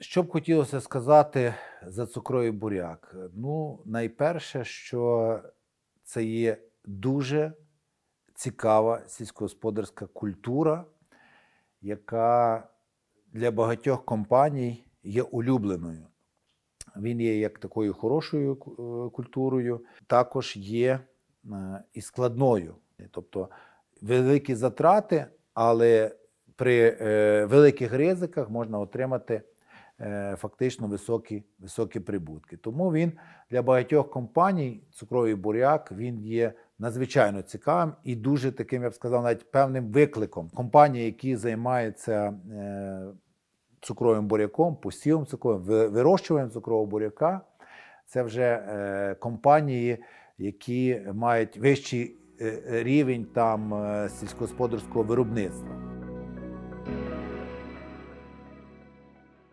Що б хотілося сказати за цукровий буряк? Ну, найперше, що це є дуже цікава сільськогосподарська культура, яка для багатьох компаній є улюбленою. Він є як такою хорошою е, культурою, також є е, і складною. Тобто великі затрати, але при е, великих ризиках можна отримати фактично високі, високі прибутки. Тому він для багатьох компаній, цукровий буряк, він є надзвичайно цікавим і дуже таким, я б сказав, навіть певним викликом. Компанії, які займаються е, цукровим буряком, посівом цукровим, вирощуванням цукрового буряка, це вже е, компанії, які мають вищий е, рівень там е, сільськогосподарського виробництва.